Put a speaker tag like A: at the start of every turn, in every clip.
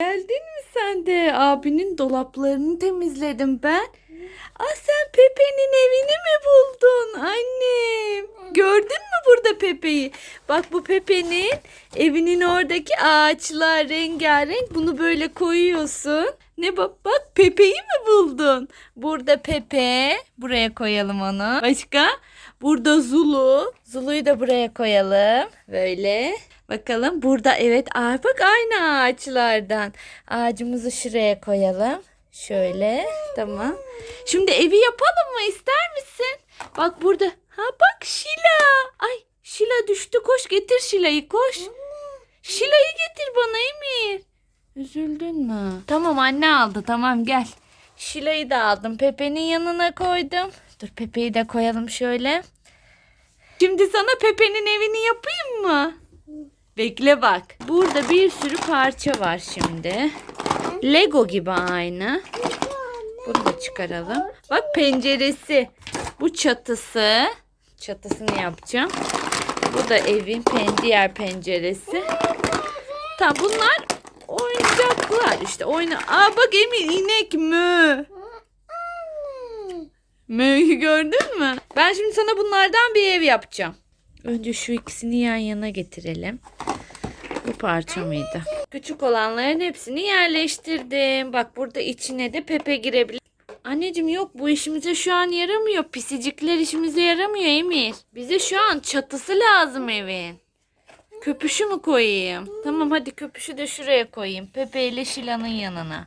A: Geldin mi sen de? Abinin dolaplarını temizledim ben. Aa sen Pepe'nin evini mi buldun annem? Gördün mü burada Pepe'yi? Bak bu Pepe'nin evinin oradaki ağaçlar rengarenk. Bunu böyle koyuyorsun. Ne bak bak Pepe'yi mi buldun? Burada Pepe. Buraya koyalım onu. Başka? Burada Zulu. Zulu'yu da buraya koyalım. Böyle. Bakalım burada evet aa, bak aynı ağaçlardan. Ağacımızı şuraya koyalım. Şöyle tamam. Şimdi evi yapalım mı ister misin? Bak burada. Ha bak Şila. Ay Şila düştü koş getir Şila'yı koş. Şila'yı getir bana Emir. Üzüldün mü? Tamam anne aldı tamam gel. Şila'yı da aldım. Pepe'nin yanına koydum. Dur Pepe'yi de koyalım şöyle. Şimdi sana Pepe'nin evini yapayım mı? Bekle bak. Burada bir sürü parça var şimdi. Lego gibi aynı. Bunu da çıkaralım. Bak penceresi. Bu çatısı. Çatısını yapacağım. Bu da evin pen diğer penceresi. Tamam bunlar oyuncaklar işte oyna. Aa bak Emir inek mü? Mö'yü gördün mü? Ben şimdi sana bunlardan bir ev yapacağım. Önce şu ikisini yan yana getirelim. Bu parça mıydı? Küçük olanların hepsini yerleştirdim. Bak burada içine de Pepe girebilir. Anneciğim yok bu işimize şu an yaramıyor. Pisicikler işimize yaramıyor Emir. Bize şu an çatısı lazım evin. Köpüşü mü koyayım? Tamam hadi köpüşü de şuraya koyayım. Pepe ile Şila'nın yanına.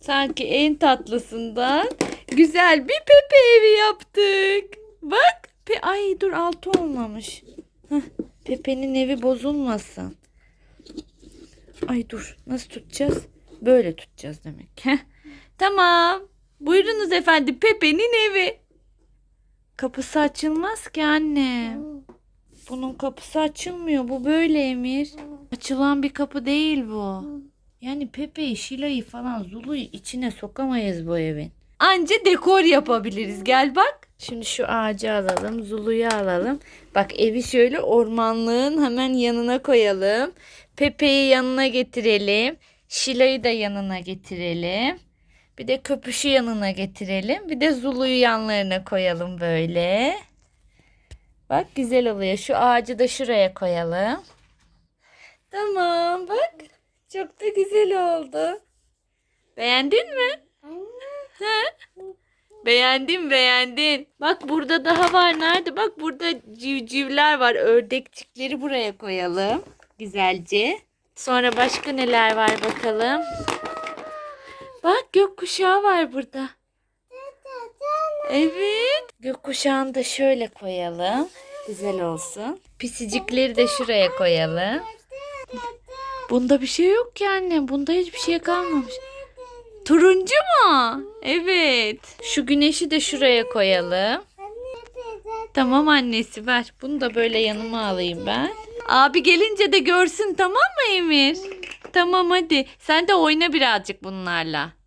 A: Sanki en tatlısından güzel bir Pepe evi yaptık. Bak. Pe Ay dur altı olmamış. Heh, Pepe'nin evi bozulmasın. Ay dur nasıl tutacağız? Böyle tutacağız demek. Heh. Tamam. Buyurunuz efendim Pepe'nin evi. Kapısı açılmaz ki anne. Bunun kapısı açılmıyor. Bu böyle Emir. Açılan bir kapı değil bu. Yani Pepe'yi, Şila'yı falan Zulu'yu içine sokamayız bu evin. Anca dekor yapabiliriz. Gel bak. Şimdi şu ağacı alalım. Zulu'yu alalım. Bak evi şöyle ormanlığın hemen yanına koyalım. Pepe'yi yanına getirelim. Şila'yı da yanına getirelim. Bir de köpüşü yanına getirelim. Bir de Zulu'yu yanlarına koyalım böyle. Bak güzel oluyor. Şu ağacı da şuraya koyalım. Tamam bak. Çok da güzel oldu. Beğendin mi? Ha? Beğendin beğendin. Bak burada daha var. Nerede? Bak burada civcivler var. Ördekçikleri buraya koyalım. Güzelce. Sonra başka neler var bakalım. Bak gökkuşağı var burada. Evet. Gökkuşağını da şöyle koyalım. Güzel olsun. Pisicikleri de şuraya koyalım. Bunda bir şey yok ki anne. Bunda hiçbir şey kalmamış. Turuncu mu? Evet. Şu güneşi de şuraya koyalım. Tamam annesi ver. Bunu da böyle yanıma alayım ben. Abi gelince de görsün tamam mı Emir? Tamam hadi. Sen de oyna birazcık bunlarla.